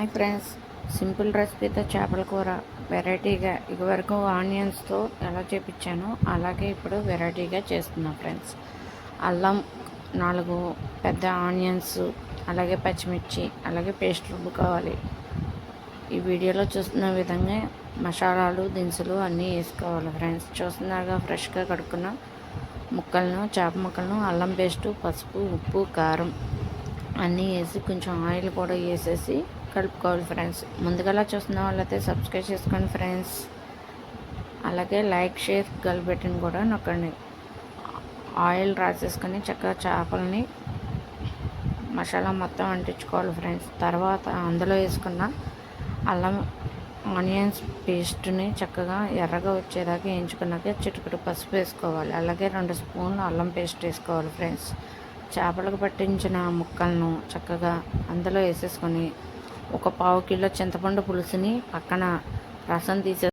Hi friends. Simple రెసిపీతో చేపల కూర వెరైటీగా ఇదివరకు ఆనియన్స్తో ఎలా చేపించానో అలాగే ఇప్పుడు వెరైటీగా చేస్తున్నాం ఫ్రెండ్స్. అల్లం నాలుగు పెద్ద ఆనియన్స్ అలాగే పచ్చిమిర్చి అలాగే పేస్ట్ రుబ్బుకోవాలి ఈ వీడియోలో చూస్తున్న విధంగా మసాలాలు దినుసులు అన్నీ వేసుకోవాలి ఫ్రెండ్స్. చూస్తున్నారుగా ఫ్రెష్గా కడుక్కున్న ముక్కలను చేప ముక్కలను అల్లం పేస్టు పసుపు ఉప్పు కారం. అన్నీ వేసి కొంచెం ఆయిల్ కూడా వేసేసి కలుపుకోవాలి ఫ్రెండ్స్. ముందుగా చూస్తున్న వాళ్ళైతే సబ్స్క్రైబ్ చేసుకోండి ఫ్రెండ్స్. అలాగే లైక్ షేర్ గల్ కూడా నొక్కండి. ఆయిల్ రాసేసుకొని చక్కగా చేపలని మసాలా మొత్తం అంటించుకోవాలి ఫ్రెండ్స్. తర్వాత అందులో వేసుకున్న అల్లం ఆనియన్స్ పేస్ట్ని చక్కగా ఎర్రగా వచ్చేదాకా వేయించుకున్నాక చిటికెడు పసుపు వేసుకోవాలి. అలాగే రెండు స్పూన్లు అల్లం పేస్ట్ వేసుకోవాలి ఫ్రెండ్స్. చేపలకు పట్టించిన ముక్కలను చక్కగా అందులో వేసేసుకొని ఒక పావు కిలో చింతపండు పులుసుని పక్కన రసం తీసే